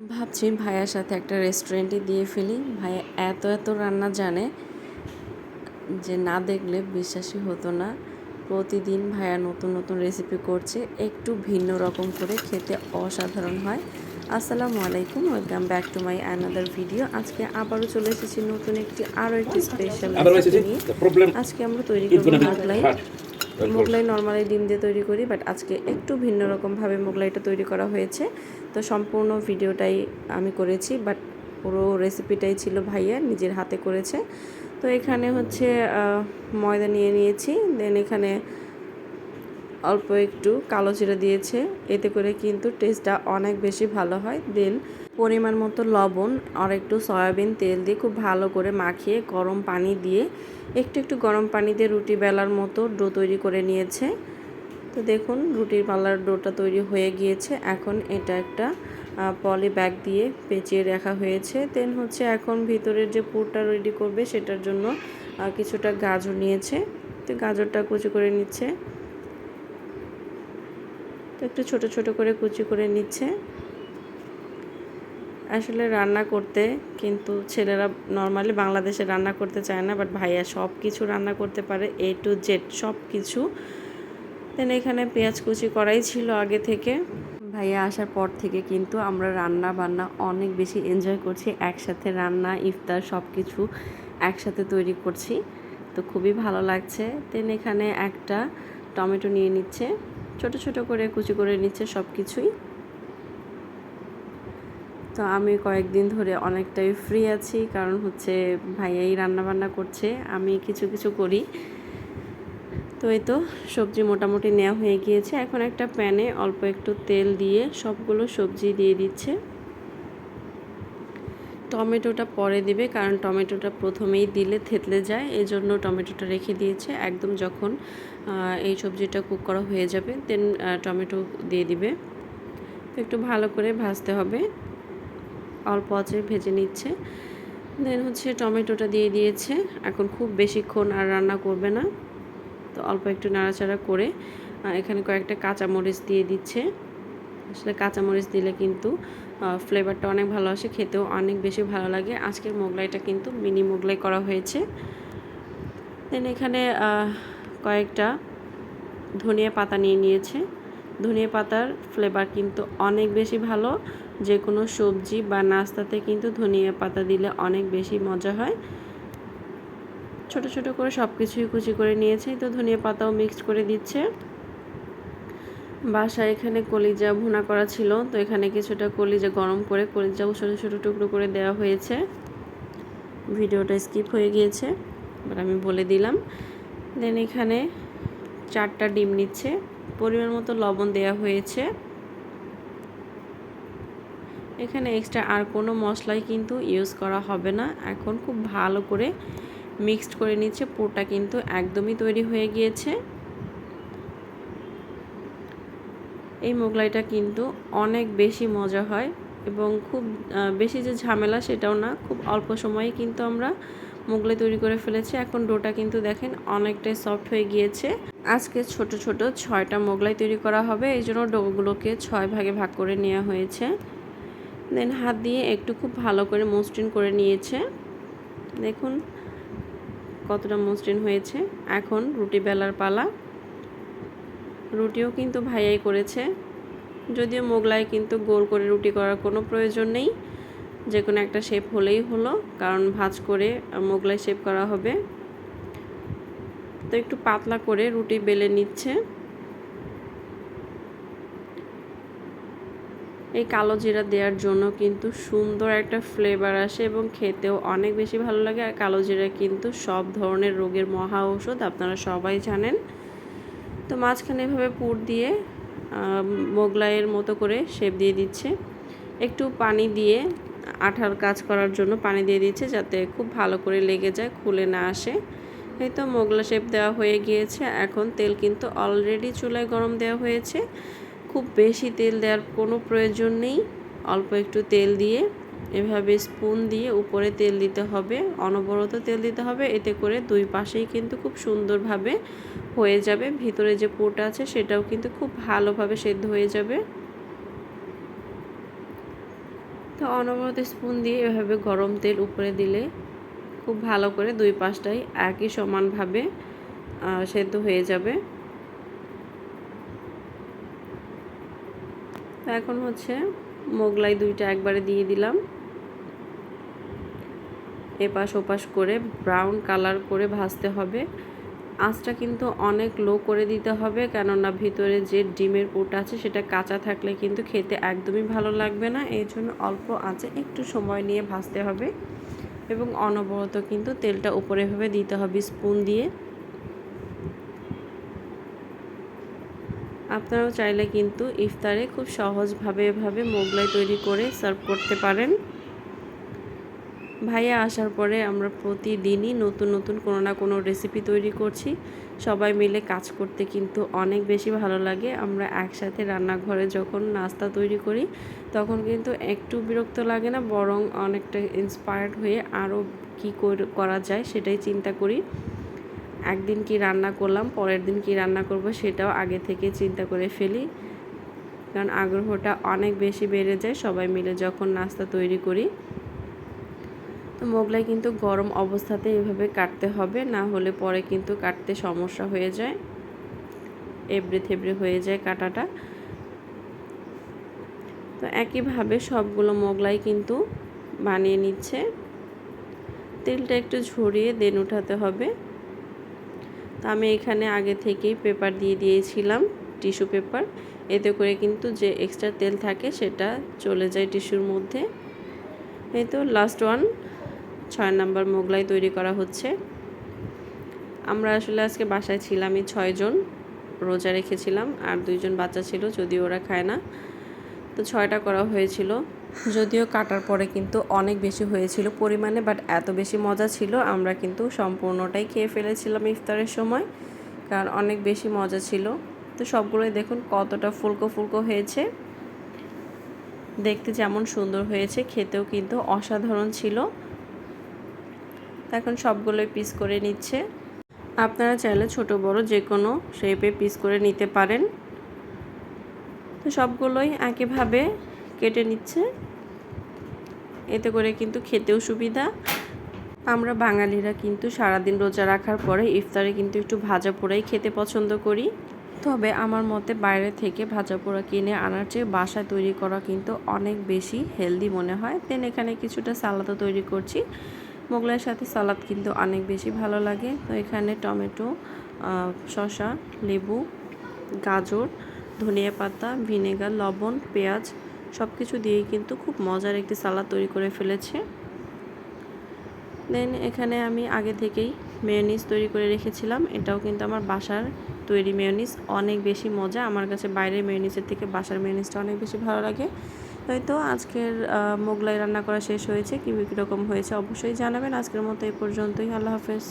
ভাবছি ভাইয়ার সাথে একটা রেস্টুরেন্টে দিয়ে ফেলি। ভাইয়া এত এত রান্না জানে যে না দেখলে বিশ্বাসই হতো না। প্রতিদিন ভাইয়া নতুন নতুন রেসিপি করছে একটু ভিন্ন রকম করে খেতে অসাধারণ হয়। আসসালামু আলাইকুম welcome back to my another video আজকে আবারও চলে এসেছি নতুন একটি আরও একটি স্পেশাল? আজকে আমরা তৈরি করব মোগলাই. নর্মালি ডিম দিয়ে তৈরি করি বাট আজকে একটু ভিন্ন রকমভাবে মোগলাইটা তৈরি করা হয়েছে তো সম্পূর্ণ ভিডিওটাই আমি করেছি বাট পুরো রেসিপিটাই ছিল ভাইয়া নিজের হাতে করেছে তো এখানে হচ্ছে ময়দা নিয়ে নিয়েছি দেন এখানে অল্প একটু কালো জিরা দিয়েছে এতে করে কিন্তু টেস্টটা অনেক বেশি ভালো হয় দেন পরিমাণ মতো লবণ আর একটু সয়াবিন তেল দিয়ে খুব ভালো করে মাখিয়ে গরম পানি দিয়ে একটু একটু গরম পানি দিয়ে রুটি বেলার মতো ডো তৈরি করে নিয়েছে। তো দেখুন, রুটির পাল্লার ডোটা তৈরি হয়ে গিয়েছে। এখন এটা একটা পলি ব্যাগ দিয়ে পেঁচিয়ে রাখা হয়েছে। দেন হচ্ছে এখন ভিতরের যে পুরটা রেডি করবে সেটার জন্য কিছুটা গাজর নিয়েছে। তো গাজরটা কুচি করে নিচ্ছে। তো একটু ছোট ছোট করে কুচি করে নিচ্ছে। আসলে রান্না করতে, কিন্তু ছেলেরা নর্মালি বাংলাদেশে রান্না করতে চায় না বাট ভাইয়া সব কিছু রান্না করতে পারে এ টু জেড সব কিছু দেন এখানে পেঁয়াজ কুচি করাই ছিল আগে থেকে। ভাইয়া আসার পর থেকে কিন্তু আমরা রান্না বান্না অনেক বেশি এনজয় করছি, একসাথে রান্না, ইফতার সব কিছু একসাথে তৈরি করছি। তো খুবই ভালো লাগছে। দেন এখানে একটা টমেটো নিয়ে নিচ্ছে, ছোট ছোট করে কুচি করে নিচ্ছে সব কিছুই তো আমি কয়েকদিন ধরে অনেকটাই ফ্রি আছি, কারণ হচ্ছে ভাইয়াই রান্না বান্না করছে, আমি কিছু কিছু করি। তো এই তো, সবজি মোটামুটি নেওয়া হয়ে গিয়েছে। এখন একটা প্যানে অল্প একটু তেল দিয়ে সবগুলো সবজি দিয়ে দিচ্ছে। টমেটোটা পরে দিবে, কারণ টমেটোটা প্রথমেই দিলে থেতলে যায় এই জন্য টমেটোটা রেখে দিয়েছে। একদম যখন এই সবজিটা কুক করা হয়ে যাবে দেন টমেটো দিয়ে দিবে। একটু ভালো করে ভাজতে হবে। অল্প আছে, ভেজে নিচ্ছে। দেন হচ্ছে টমেটোটা দিয়ে দিয়েছে। এখন খুব বেশিক্ষণ আর রান্না করবে না। তো অল্প একটু নাড়াচাড়া করে এখানে কয়েকটা কাঁচামরিচ দিয়ে দিচ্ছে। আসলে কাঁচামরিচ দিলে কিন্তু ফ্লেভারটা অনেক ভালো আসে, খেতেও অনেক বেশি ভালো লাগে। আজকের মোগলাইটা কিন্তু মিনি মোগলাই করা হয়েছে। দেন এখানে কয়েকটা ধনিয়া পাতা নিয়ে নিয়েছে। ধনিয়া পাতার ফ্লেভার কিন্তু অনেক বেশি ভালো। যে কোনো সবজি বা নাস্তাতে কিন্তু ধনিয়া পাতা দিলে অনেক বেশি মজা হয়। ছোট ছোট করে সব কিছুই কুচি করে নিয়েছে, তো ধনিয়া পাতাও মিক্সড করে দিচ্ছে। বাসায় এখানে কলিজা ভুনা করা ছিল, তো এখানে কিছুটা কলিজা গরম করে কলিজাও ছোটো ছোটো টুকরো করে দেওয়া হয়েছে। ভিডিওটা স্কিপ হয়ে গিয়েছে, এবার আমি বলে দিলাম। দেন এখানে চারটা ডিম নিচ্ছে। পরিমাণ মতো লবণ দেওয়া হয়েছে। এখানে এক্সট্রা আর কোনো মশলাই কিন্তু ইউজ করা হবে না। এখন খুব ভালো করে মিক্সড করে নিচ্ছে পোটা কিন্তু একদমই তৈরি হয়ে গিয়েছে। এই মোগলাইটা কিন্তু অনেক বেশি মজা হয় এবং খুব বেশি যে ঝামেলা সেটাও না, খুব অল্প সময়ে কিন্তু আমরা মোগলাই তৈরি করে ফেলেছি। এখন ডোটা কিন্তু দেখেন অনেকটাই সফট হয়ে গিয়েছে। আজকে ছোট ছোট ছয়টা মোগলাই তৈরি করা হবে। এই জন্য ডোগুলোকে ছয় ভাগে ভাগ করে নেওয়া হয়েছে। দেন হাত দিয়ে একটু খুব ভালো করে মসৃণ করে নিয়েছে। দেখুন কতটা মসৃণ হয়েছে। এখন রুটি বেলার পালা। রুটিও কিন্তু ভাইয়াই করেছে। যদিও মোগলাই কিন্তু গোল করে রুটি করার কোনো প্রয়োজন নেই। যে কোনো একটা শেপ হলেই হলো, কারণ ভাজ করে মোগলাই শেপ করা হবে। তো একটু পাতলা করে রুটি বেলে নিচ্ছে। এই কালো জিরা দেওয়ার জন্য কিন্তু সুন্দর একটা ফ্লেভার আসে এবং খেতেও অনেক বেশি ভালো লাগে। আর কালো জিরা কিন্তু সব ধরনের রোগের মহা ঔষধ, আপনারা সবাই জানেন। তো মাঝখানে এভাবে পুর দিয়ে মোগলাইয়ের মতো করে শেপ দিয়ে দিচ্ছে। একটু পানি দিয়ে আঠার কাজ করার জন্য পানি দিয়ে দিচ্ছে যাতে খুব ভালো করে লেগে যায়, খুলে না আসে। এই তো মোগলা শেপ দেওয়া হয়ে গিয়েছে। এখন তেল কিন্তু অলরেডি চুলায় গরম দেওয়া হয়েছে। খুব বেশি তেল দেওয়ার কোনো প্রয়োজন নেই। অল্প একটু তেল দিয়ে এভাবে স্পুন দিয়ে উপরে তেল দিতে হবে। অনবরত তেল দিতে হবে। এতে করে দুই পাশেই কিন্তু খুব সুন্দরভাবে হয়ে যাবে। ভিতরে যে পুরটা আছে সেটাও কিন্তু খুব ভালোভাবে সেদ্ধ হয়ে যাবে। তো অনবরত স্পুন দিয়ে এভাবে গরম তেল উপরে দিলে খুব ভালো করে দুই পাশটাই একই সমানভাবে সেদ্ধ হয়ে যাবে। এখন হচ্ছে মোগলাই দুইটা একবারে দিয়ে দিলাম। এপাশ ওপাশ করে ব্রাউন কালার করে ভাজতে হবে। আঁচটা কিন্তু অনেক লো করে দিতে হবে, কেননা ভিতরে যে ডিমের পুরটা আছে সেটা কাঁচা থাকলে কিন্তু খেতে একদমই ভালো লাগবে না। এই জন্য অল্প আঁচে একটু সময় নিয়ে ভাজতে হবে। এবং অনবরত কিন্তু তেলটা উপরে ভাবে দিতে হবে, স্পুন দিয়ে। আপনারাও চাইলে কিন্তু ইফতারে খুব সহজভাবে এভাবে মোগলাই তৈরি করে সার্ভ করতে পারেন। ভাইয়া আসার পরে আমরা প্রতিদিনই নতুন নতুন কোনো না কোনো রেসিপি তৈরি করছি। সবাই মিলে কাজ করতে কিন্তু অনেক বেশি ভালো লাগে। আমরা একসাথে রান্নাঘরে যখন নাস্তা তৈরি করি, তখন কিন্তু একটু বিরক্ত লাগে না, বরং অনেকটা ইন্সপায়ার্ড হয়ে আরও কী করা যায় সেটাই চিন্তা করি। একদিন কি রান্না করলাম, পরের দিন কি রান্না করব সেটাও আগে থেকে চিন্তা করে ফেলি। কারণ আগ্রহটা অনেক বেশি বেড়ে যায় সবাই মিলে যখন নাস্তা তৈরি করি। মোগলাই কিন্তু গরম অবস্থাতে এভাবে কাটতে হবে, না হলে পরে কিন্তু কাটতে সমস্যা হয়ে যায়। এবড়ে থেবড়ে হয়ে যায় কাটাটা। তো একইভাবে সবগুলো মোগলাই কিন্তু বানিয়ে নিচ্ছে। তেলটা একটু ঝরিয়ে দেন উঠাতে হবে। তো আমি এখানে আগে থেকেই পেপার দিয়ে দিয়েছিলাম, টিস্যু পেপার। এতে করে কিন্তু যে এক্সট্রা তেল থাকে সেটা চলে যায় টিস্যুর মধ্যে। এই তো লাস্ট ওয়ান ছয় নাম্বার মোগলাই তৈরি করা হচ্ছে। আমরা আসলে আজকে বাসায় ছিলামই ছয়জন, রোজা রেখেছিলাম আর দুইজন বাচ্চা ছিল, যদিও ওরা খায় না। তো ছয়টা করা হয়েছিল। যদিও কাটার পরে কিন্তু অনেক বেশি হয়েছিল পরিমাণে বাট এত বেশি মজা ছিল, আমরা কিন্তু সম্পূর্ণটাই খেয়ে ফেলেছিলাম ইফতারের সময়, কারণ অনেক বেশি মজা ছিল। তো সবগুলোই দেখুন কতটা ফুলকো ফুলকো হয়েছে। দেখতে যেমন সুন্দর হয়েছে, খেতেও কিন্তু অসাধারণ ছিল। এখন সবগুলোই পিস করে নিচ্ছে। আপনারা চাইলে ছোট, বড় যে কোনো শেপে পিস করে নিতে পারেন। তো সবগুলোই একইভাবে কেটে নিচ্ছে। এতে করে কিন্তু খেতেও সুবিধা। আমরা বাঙালিরা কিন্তু সারাদিন রোজা রাখার পরে ইফতারে কিন্তু একটু ভাজা পোড়াই খেতে পছন্দ করি। তবে আমার মতে বাইরে থেকে ভাজা পোড়া কিনে আনার চেয়ে বাসায় তৈরি করা কিন্তু অনেক বেশি হেলদি মনে হয়। দেন এখানে কিছুটা সালাদও তৈরি করছি। মোগলাইয়ের সাথে সালাদ কিন্তু অনেক বেশি ভালো লাগে। তো এখানে টমেটো শসা, লেবু, গাজর, ধনিয়া পাতা, ভিনেগার, লবণ, পেঁয়াজ সব কিছু দিয়েই কিন্তু খুব মজার একটি সালাদ তৈরি করে ফেলেছে। দেন এখানে আমি আগে থেকেই মেয়নিজ তৈরি করে রেখেছিলাম। এটাও কিন্তু আমার বাসার তৈরি মেয়নিজ অনেক বেশি মজা। আমার কাছে বাইরের মেয়নিজের থেকে বাসার মেয়নিজটা অনেক বেশি ভালো লাগে। হয়তো আজকের মোগলাই রান্না করা শেষ হয়েছে, কী কীরকম হয়েছে অবশ্যই জানাবেন। আজকের মতো এই পর্যন্তই, আল্লাহ হাফেজ।